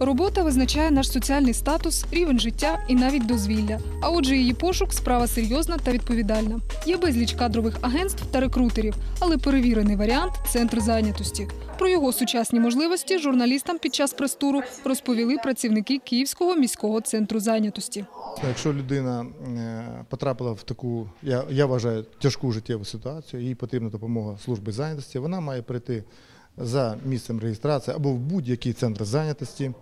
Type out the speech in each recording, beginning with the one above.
Робота визначає наш соціальний статус, рівень життя і навіть дозвілля. А отже, її пошук справа серйозна та відповідальна. Є безліч кадрових агентств та рекрутерів, але перевірений варіант центр зайнятості. Про його сучасні можливості журналістам під час прес-туру розповіли працівники Київського міського центру зайнятості. Якщо людина е, потрапила в таку, я, я вважаю, тяжку життєву ситуацію, їй потрібна допомога служби зайнятості, вона має прийти за місцем реєстрації або в будь-який центр зайнятості,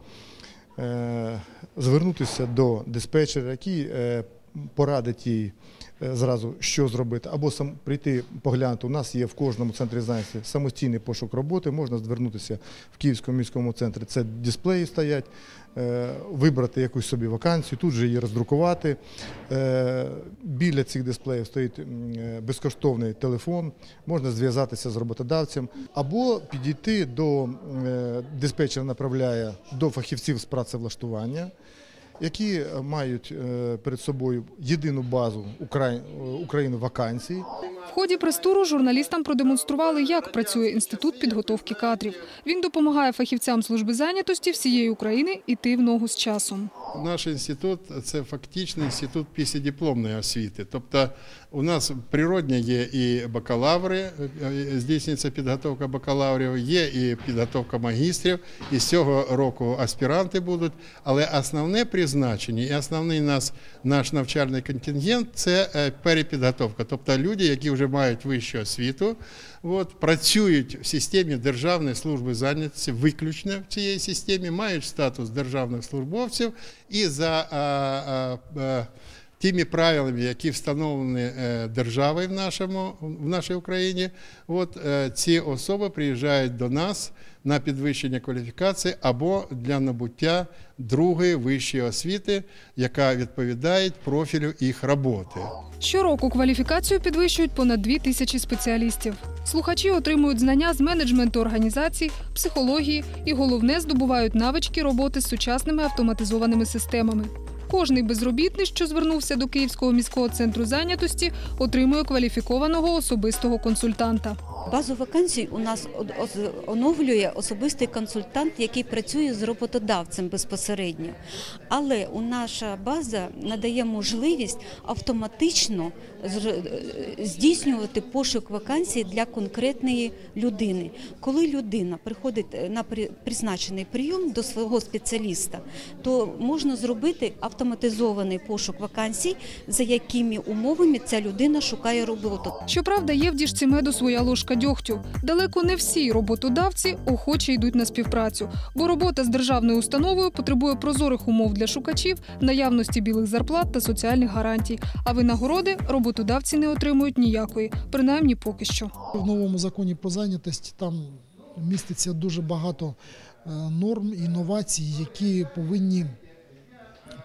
е, звернутися до диспетчера, який е, порадить їй е, зразу, що зробити, або сам прийти поглянути. У нас є в кожному центрі зайнятості самостійний пошук роботи. Можна звернутися в Київському міському центрі. Це дисплеї стоять, е, вибрати якусь собі вакансію, тут же її роздрукувати. Е, Біля цих дисплеїв стоїть безкоштовний телефон, можна зв'язатися з роботодавцем, або підійти до е, диспетчер направляє до фахівців з працевлаштування які е, мають е, перед собою єдину базу е, України вакансій. В ході прес-туру журналістам продемонстрували, як працює інститут підготовки кадрів. Він допомагає фахівцям служби зайнятості всієї України іти в ногу з часом. Наш інститут це фактично інститут післядипломної освіти. Тобто у нас природня є і бакалаври, здійснюється підготовка бакалаврів, є і підготовка магістрів, і з цього року аспіранти будуть. Але основне призначення і основний нас, наш навчальний контингент це е, перепідготовка. Тобто люди, які вже мають вищу освіту, от, працюють в системі Державної служби зайнятості, виключно в цій системі, мають статус державних службовців і за а, а, тими правилами, які встановлені е, державою в, нашому, в нашій Україні, от, е, ці особи приїжджають до нас на підвищення кваліфікації або для набуття другої вищої освіти, яка відповідає профілю їх роботи. Щороку кваліфікацію підвищують понад дві тисячі спеціалістів. Слухачі отримують знання з менеджменту організацій, психології і головне здобувають навички роботи з сучасними автоматизованими системами. Кожний безробітний, що звернувся до Київського міського центру зайнятості, отримує кваліфікованого особистого консультанта. Базу вакансій у нас оновлює особистий консультант, який працює з роботодавцем безпосередньо. Але у наша база надає можливість автоматично е, здійснювати пошук вакансій для конкретної людини. Коли людина приходить е, на при- призначений прийом до свого спеціаліста, то можна зробити автоматизований пошук вакансій, за якими умовами ця людина шукає роботу. Щоправда, є в діжці меду своя ложка дьогтю. Далеко не всі роботодавці охоче йдуть на співпрацю, бо робота з державною установою потребує прозорих умов для шукачів, наявності білих зарплат та соціальних гарантій. А винагороди роботодавці не отримують ніякої, принаймні поки що. В новому законі про зайнятість там міститься дуже багато е, норм інновацій, які повинні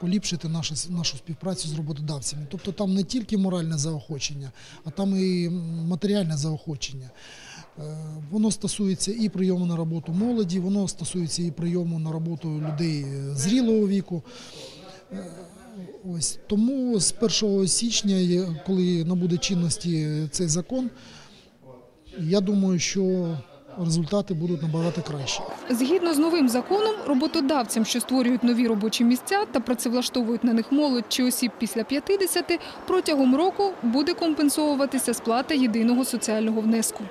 поліпшити нашу, нашу співпрацю з роботодавцями. Тобто там не тільки моральне заохочення, а там і матеріальне заохочення. Е, Воно стосується і прийому на роботу молоді, воно стосується і прийому на роботу людей е, зрілого віку. Е, Ось тому з 1 січня, коли набуде чинності цей закон, я думаю, що результати будуть набагато кращі. Згідно з новим законом, роботодавцям, що створюють нові робочі місця та працевлаштовують на них молодь чи осіб після 50, протягом року буде компенсовуватися сплата єдиного соціального внеску.